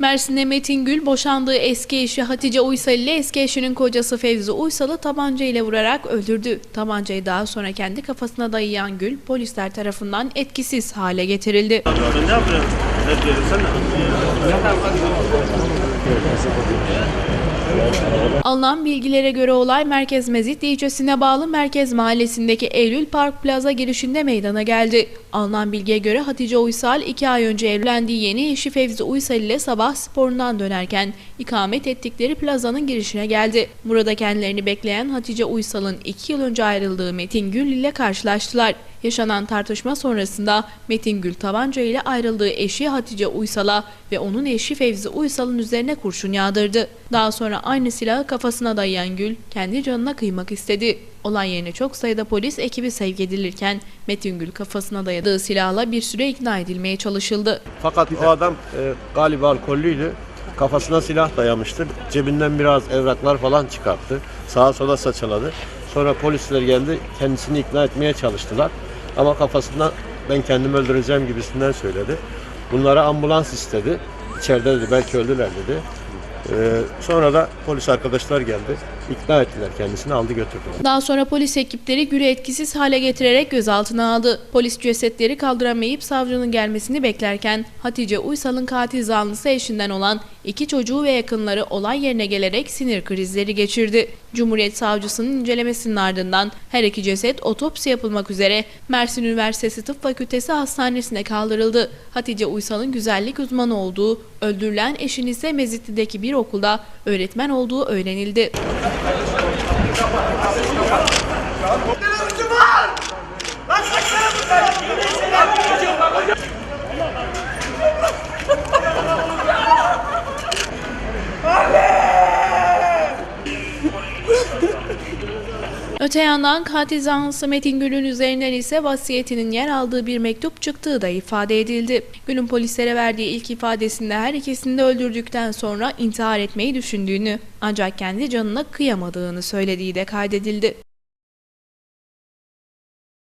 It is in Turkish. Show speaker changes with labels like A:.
A: Mersin'de Metin Gül boşandığı eski eşi Hatice Uysal ile eski eşinin kocası Fevzi Uysal'ı tabanca ile vurarak öldürdü. Tabancayı daha sonra kendi kafasına dayayan Gül polisler tarafından etkisiz hale getirildi.
B: Ne yapıyorsun? Ne sen?
A: Alınan bilgilere göre olay Merkez Mezit ilçesine bağlı Merkez Mahallesi'ndeki Eylül Park Plaza girişinde meydana geldi. Alınan bilgiye göre Hatice Uysal iki ay önce evlendiği yeni eşi Fevzi Uysal ile sabah sporundan dönerken ikamet ettikleri plazanın girişine geldi. Burada kendilerini bekleyen Hatice Uysal'ın iki yıl önce ayrıldığı Metin Gül ile karşılaştılar. Yaşanan tartışma sonrasında Metin Gül tabanca ile ayrıldığı eşi Hatice Uysal'a ve onun eşi Fevzi Uysal'ın üzerine kurşun yağdırdı. Daha sonra aynı silahı kafasına dayayan Gül kendi canına kıymak istedi. Olay yerine çok sayıda polis ekibi sevk edilirken Metin Gül kafasına dayadığı silahla bir süre ikna edilmeye çalışıldı.
B: Fakat o adam e, galiba alkollüydü. Kafasına silah dayamıştır. Cebinden biraz evraklar falan çıkarttı. Sağa sola saçaladı. Sonra polisler geldi. Kendisini ikna etmeye çalıştılar. Ama kafasından ben kendimi öldüreceğim gibisinden söyledi. Bunlara ambulans istedi. İçeride dedi belki öldüler dedi. E, sonra da polis arkadaşlar geldi. İkna ettiler kendisini aldı götürdüler.
A: Daha sonra polis ekipleri Gül'ü etkisiz hale getirerek gözaltına aldı. Polis cesetleri kaldıramayıp savcının gelmesini beklerken Hatice Uysal'ın katil zanlısı eşinden olan iki çocuğu ve yakınları olay yerine gelerek sinir krizleri geçirdi. Cumhuriyet Savcısının incelemesinin ardından her iki ceset otopsi yapılmak üzere Mersin Üniversitesi Tıp Fakültesi Hastanesi'ne kaldırıldı. Hatice Uysal'ın güzellik uzmanı olduğu, öldürülen eşin ise Mezitli'deki bir okulda öğretmen olduğu öğrenildi. Obrigado. Öte yandan katil zanlısı Metin Gül'ün üzerinden ise vasiyetinin yer aldığı bir mektup çıktığı da ifade edildi. Gül'ün polislere verdiği ilk ifadesinde her ikisini de öldürdükten sonra intihar etmeyi düşündüğünü ancak kendi canına kıyamadığını söylediği de kaydedildi.